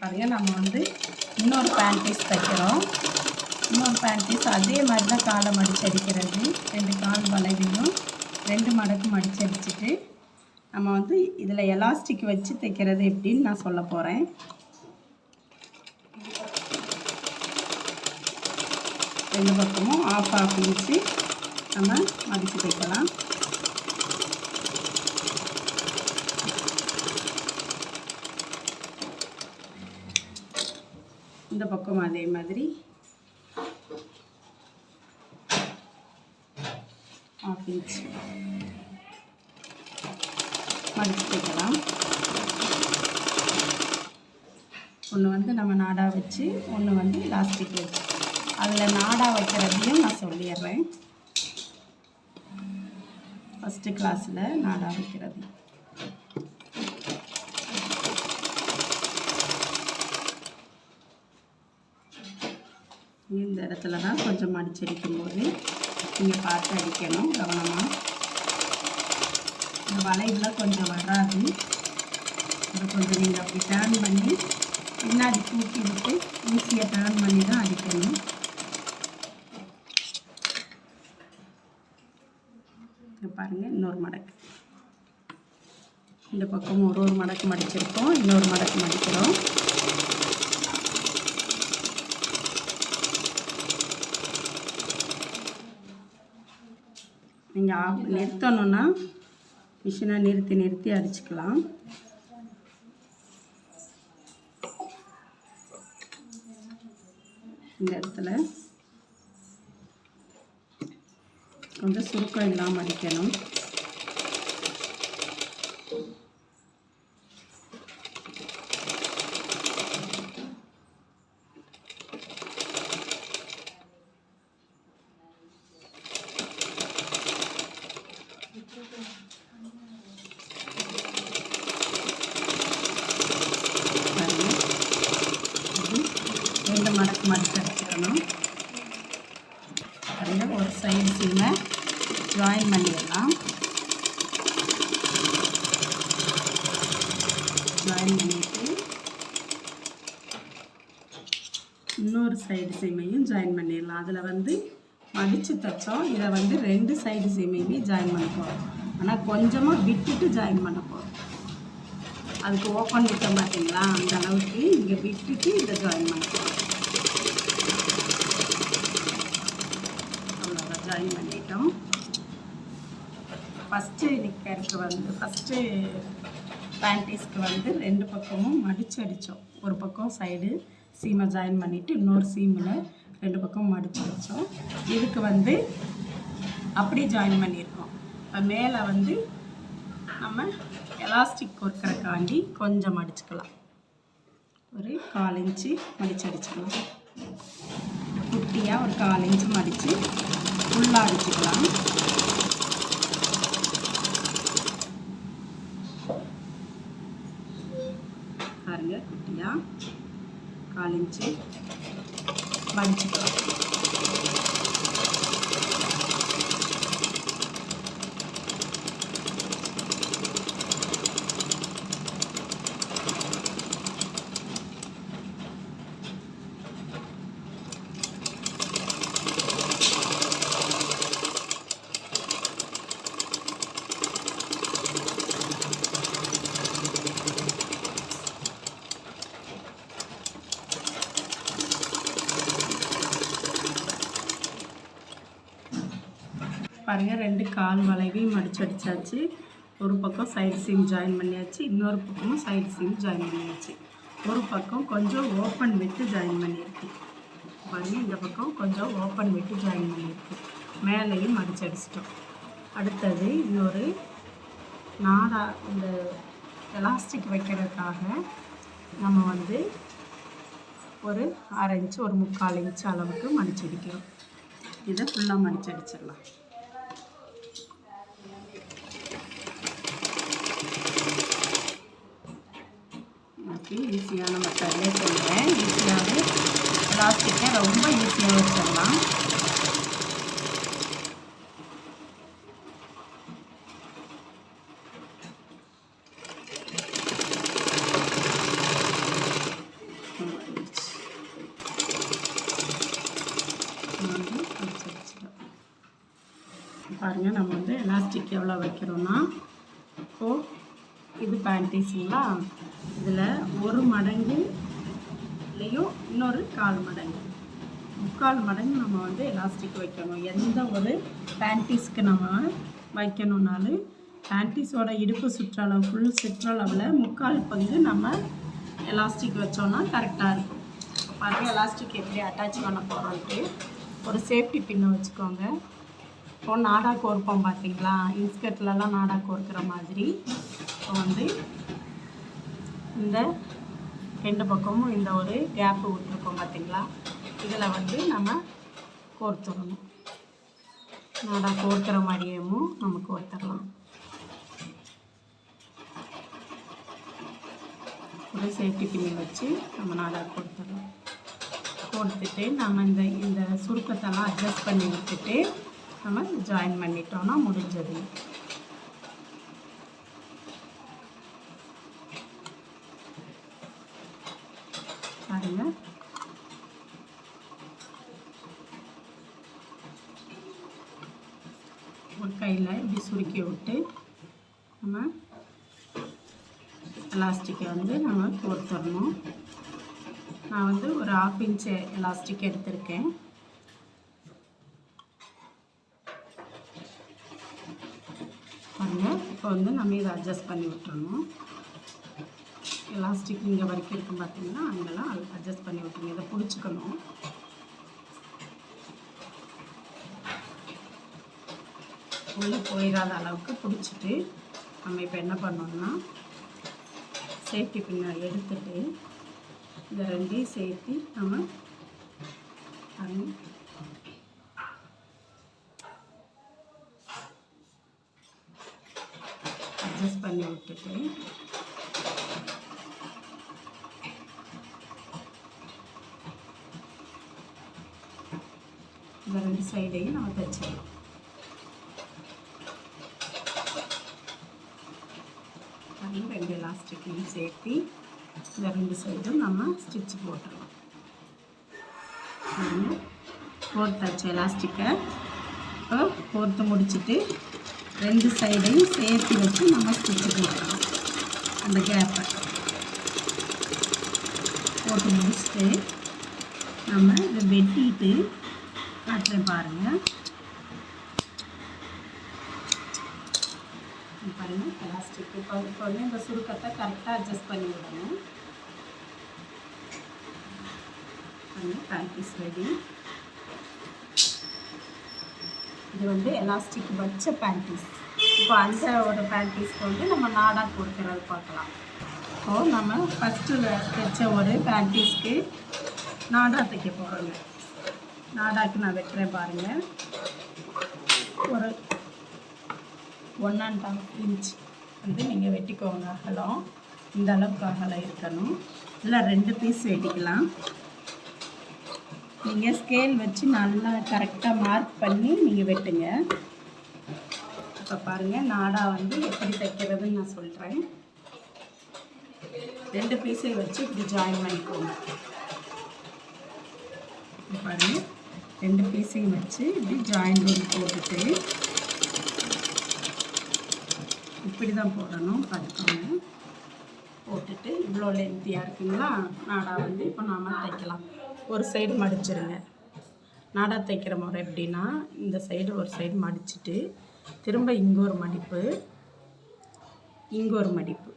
பாருங்கள் நம்ம வந்து இன்னொரு பேண்டீஸ் தைக்கிறோம் இன்னொரு பேண்டீஸ் அதே மாதிரி தான் காலை மடிச்சு அடிக்கிறது ரெண்டு கால் வளைவையும் ரெண்டு மடக்கு மடித்து அடிச்சுட்டு நம்ம வந்து இதில் எலாஸ்டிக் வச்சு தைக்கிறது எப்படின்னு நான் சொல்ல போகிறேன் ரெண்டு பக்கமும் ஆஃப் ஆஃப் இன்ச்சு நம்ம மடித்து தைக்கலாம். இந்த பக்கம் அதே மாதிரி. ஆஃப் இன்ச் மடிச்சுக்கலாம். ஒன்று வந்து நம்ம நாடாக வச்சு ஒன்று வந்து லாஸ்டிக் வச்சு. அதில் நாடாக வைக்கிறதையும் நான் சொல்லிடுறேன். ஃபஸ்ட்டு கிளாஸில் நாடாக வைக்கிறது இந்த இடத்துல தான் கொஞ்சம் அடிச்சடிக்கும் அடிக்கும்போது நீங்கள் பார்த்து அடிக்கணும் கவனமாக இந்த வளைவில் கொஞ்சம் வராது. அதை கொஞ்சம் நீங்கள் அப்படி டேர்ன் பண்ணி பின்னாடி தூக்கி விட்டு ஈஸியாக டேர்ன் பண்ணி தான் அடிக்கணும். பாருங்கள் இன்னொரு மடக்கு. இந்த பக்கம் ஒரு ஒரு மடக்கு மடிச்சிருக்கோம் இன்னொரு மடக்கு மடிக்கிறோம். நீங்கள் ஆஃப் நிறுத்தணுன்னா மிஷினை நிறுத்தி நிறுத்தி அடிச்சுக்கலாம். இந்த இடத்துல. கொஞ்சம் சுருக்கம் இல்லாமல் அடிக்கணும் பாருங்க. இது ரெண்டு மடக்கு மடக்கு எடுத்துக்கணும் பாருங்க ஒரு சைடு சீமை ஜாயின் பண்ணிடலாம். ஜாயின் பண்ணிட்டு இன்னொரு சைடு சீமையும் ஜாயின் பண்ணிடலாம். அதில் வந்து மடித்து தைச்சோம். இதை வந்து ரெண்டு சைடு சீமையுமே ஜாயின் பண்ண போகிறோம் ஆனால் கொஞ்சமாக விட்டுட்டு ஜாயின் பண்ண போகிறோம் அதுக்கு ஓப்பன் விட்டோம் பார்த்தீங்களா அந்த அளவுக்கு இங்கே விட்டுட்டு இதை ஜாயின் பண்ண போகிறோம் ஜாயின் பண்ணிட்டோம். ஃபஸ்ட்டு நிற்கிறதுக்கு வந்து ஃபஸ்ட்டு பேண்டீஸ்க்கு வந்து ரெண்டு பக்கமும் மடித்து அடித்தோம் ஒரு பக்கம் சைடு சீமை ஜாயின் பண்ணிவிட்டு இன்னொரு சீமில் ரெண்டு பக்கம் மடிச்சு வச்சோம் இதுக்கு வந்து அப்படி ஜாயின் பண்ணியிருக்கோம். இப்போ மேலே வந்து நம்ம எலாஸ்டிக் பொறுக்கிறக்காண்டி கொஞ்சம் மடிச்சுக்கலாம். ஒரு கால் இன்ச்சு மடிச்சு அடிச்சுக்கலாம். குட்டியாக ஒரு கால் இன்ச்சு மடித்து ஃபுல்லாக அடிச்சுக்கலாம் பாருங்க குட்டியாக காலிஞ்சு வடிச்சுக்கலாம் பாருங்கள் ரெண்டு கால் வளைவையும் மடிச்சு அடித்தாச்சு ஒரு பக்கம் சைடு சீம் ஜாயின் பண்ணியாச்சு இன்னொரு பக்கமும் சைடு சீம் ஜாயின் பண்ணியாச்சு. ஒரு பக்கம் கொஞ்சம் ஓப்பன் விட்டு ஜாயின் பண்ணியிருக்கு. பாருங்கள் இந்த பக்கம் கொஞ்சம் ஓப்பன் விட்டு ஜாயின் பண்ணியிருக்கு. மேலேயும் மடிச்சு அடிச்சிட்டோம். அடுத்தது இன்னொரு நாடா இந்த எலாஸ்டிக் வைக்கிறதுக்காக நம்ம வந்து ஒரு அரை இன்ச்சு ஒரு முக்கால் இன்ச்சு அளவுக்கு மடிச்சடிக்கிறோம் இதை ஃபுல்லாக மடிச்சடிச்சிடலாம் ரெசிபி ஈஸியான மெத்தட்லேயே சொல்கிறேன் ஈஸியாகவே பிளாஸ்டிக்கை ரொம்ப ஈஸியாக வச்சிடலாம். பாருங்கள் நம்ம வந்து எலாஸ்டிக் எவ்வளோ வைக்கிறோன்னா இப்போது இது பேண்டீஸுங்களா இதில் ஒரு மடங்கு இல்லையும் இன்னொரு கால் மடங்கு. முக்கால் மடங்கு நம்ம வந்து எலாஸ்டிக் வைக்கணும். எந்த ஒரு பேண்டீஸ்க்கு நம்ம வைக்கணுன்னாலும் பேண்டீஸோட இடுப்பு சுற்றளவு ஃபுல் சுற்றளவில் முக்கால் பங்கு நம்ம எலாஸ்டிக் வச்சோன்னா கரெக்டாக இருக்கும். பாருங்கள் எலாஸ்டிக் எப்படி அட்டாச் பண்ண போகிறோன்ட்டு ஒரு சேஃப்டி பின்னை வச்சுக்கோங்க. ஸோ நாடா கோர்ப்போம் பார்த்தீங்களா? இன்ஸ்கர்ட்லலாம் நாடா கோர்க்கிற மாதிரி. இப்போ வந்து இந்த ரெண்டு பக்கமும் இந்த ஒரு கேப்பு விட்டுருக்கோம் பார்த்தீங்களா? இதில் வந்து நம்ம கோர்த்துடணும் நாடா கோர்க்கிற மாதிரியேவும் நம்ம கோர்த்துடலாம். ஒரு சேஃப்டி பின்னி வச்சு நம்ம நாடா கொடுத்துடலாம். கொடுத்துட்டு நம்ம இந்த இந்த சுருக்கத்தெல்லாம் அட்ஜஸ்ட் பண்ணி விட்டுட்டு நம்ம ஜாயின் பண்ணிட்டோம்னா முடிஞ்சது. பாருங்க. ஒரு கையில் இப்படி சுருக்கி விட்டு நம்ம எலாஸ்டிக்கை வந்து நம்ம கோர்த்துடணும் நான் வந்து ஒரு ஆஃப் இன்ச்சு எலாஸ்டிக் எடுத்திருக்கேன் பாருங்கள் இப்போ வந்து நம்ம இதை அட்ஜஸ்ட் பண்ணி விட்டுறணும். எலாஸ்டிக் இங்கே வரைக்கும் இருக்கும் பார்த்தீங்கன்னா அங்கெல்லாம் அட்ஜஸ்ட் பண்ணி விட்டுருங்க இதை பிடிச்சிக்கணும். உள்ளே போயிடாத அளவுக்கு பிடிச்சிட்டு நம்ம இப்போ என்ன பண்ணோம்னா சேஃப்டி பின்ன எடுத்துட்டு இதை ரெண்டையும் சேர்த்து நம்ம பாருங்க அட்ஜஸ்ட் பண்ணி விட்டுட்டு. இந்த ரெண்டு சைடையும் நம்ம தைச்சிடலாம் ரெண்டு எலாஸ்டிக்கையும் சேர்த்து இந்த ரெண்டு சைடும் நம்ம ஸ்டிச் போட்டுடலாம் பாருங்க கோர்த்தாச்சு எலாஸ்டிக்கை இப்போ கோர்த்து முடிச்சுட்டு ரெண்டு சைடையும் சேர்த்து வச்சு நம்ம ஸ்டிச்சு போட்டுக்கலாம் அந்த கேப்பை போட்டு முடிச்சுட்டு நம்ம இதை வெட்டிட்டு காட்டுறேன் பாருங்கள் பாருங்கள் பிளாஸ்டிக் இப்போ இப்போ வந்து இந்த சுருக்கத்தை கரெக்டாக அட்ஜஸ்ட் பண்ணி விடணும். பாருங்கள் பேண்டிஸ் ரெடி இது வந்து எலாஸ்டிக் வச்ச பேண்டீஸ் இப்போ அந்த ஒரு பேண்டீஸ்க்கு வந்து நம்ம நாடாக கொடுக்குறது பார்க்கலாம். இப்போ நம்ம ஃபஸ்ட்டு தைச்ச ஒரு பேண்டீஸ்க்கு நாடா தைக்க போகிறோங்க நாடாக்கு நான் வைக்கிறேன் பாருங்கள் ஒரு ஒன் அண்ட் ஹாஃப் இன்ச் வந்து நீங்கள் வெட்டிக்கோங்க. அகலம். இந்த அளவுக்கு அகலம் இருக்கணும். இல்லை ரெண்டு பீஸ் வெட்டிக்கலாம். நீங்கள் ஸ்கேல் வச்சு நல்லா கரெக்டாக மார்க் பண்ணி நீங்கள் வெட்டுங்க. இப்போ பாருங்கள் நாடா வந்து எப்படி தைக்கிறதுன்னு நான் சொல்கிறேன் ரெண்டு பீஸையும் வச்சு இப்படி ஜாயின் பண்ணிக்கோங்க. பாருங்கள் ரெண்டு பீஸையும் வச்சு இப்படி ஜாயின் பண்ணி போட்டுட்டு இப்படி தான் போடணும் பார்த்துக்கோங்க போட்டுட்டு இவ்வளோ லென்த்தியாக இருக்குங்களா? நாடா வந்து இப்போ நாம் தைக்கலாம். ஒரு சைடு மடிச்சிருங்க. நாடா தைக்கிற முறை எப்படின்னா இந்த சைடு ஒரு சைடு மடிச்சுட்டு திரும்ப இங்கே ஒரு மடிப்பு இங்கே ஒரு மடிப்பு.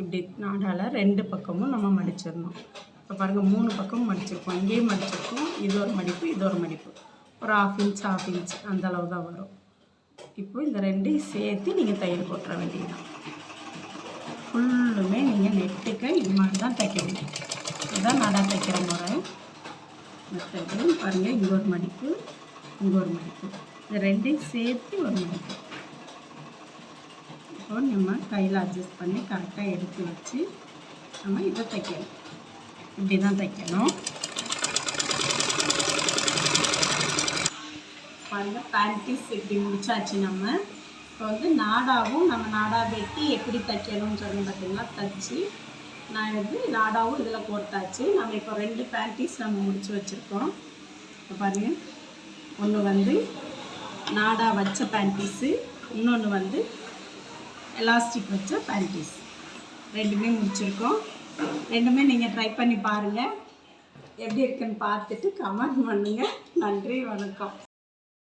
இப்படி நாடால் ரெண்டு பக்கமும் நம்ம மடிச்சிடணும். இப்போ பாருங்கள் மூணு பக்கமும் மடிச்சிருக்கோம். இங்கேயும் மடிச்சிருக்கோம் இது ஒரு மடிப்பு இது ஒரு மடிப்பு. ஒரு ஆஃப் இன்ச் ஆஃப் இன்ச் அந்த அளவு தான் வரும். இப்போ இந்த ரெண்டையும் சேர்த்து நீங்கள் தையல் போட்டுற வேண்டியதுதான் ஃபுல்லுமே நீங்கள் நெட்டுக்க இது மாதிரி தான் தைக்க வேண்டியது இதுதான் நடா தைக்கிற முறை. மெத்தடு பாருங்கள் இங்கே ஒரு மடிப்பு இங்கே ஒரு மடிப்பு. இந்த ரெண்டையும் சேர்த்து ஒரு மடிப்பு. இப்போ நம்ம கையில் அட்ஜஸ்ட் பண்ணி கரெக்டாக எடுத்து வச்சு நம்ம இதை தைக்கணும். இப்படி தான் தைக்கணும். பாருங்கள் பேண்டிஸ் இப்படி முடிச்சாச்சு நம்ம. இப்போ வந்து நாடாவும் நம்ம நாடா வெட்டி எப்படி தைக்கணும்னு சொல்லி பார்த்தீங்கன்னா தைச்சி நான் வந்து நாடாவும் இதில் கோர்த்தாச்சு நம்ம இப்போ ரெண்டு பேண்டீஸ் நம்ம முடிச்சு வச்சுருக்கோம். இப்போ பாருங்கள் ஒன்று வந்து நாடா வச்ச பேண்டீஸு இன்னொன்று வந்து எலாஸ்டிக் வச்ச பேண்டீஸ் ரெண்டுமே முடிச்சிருக்கோம். ரெண்டுமே நீங்கள் ட்ரை பண்ணி பாருங்கள் எப்படி இருக்குன்னு பார்த்துட்டு கமெண்ட் பண்ணுங்கள் நன்றி வணக்கம்.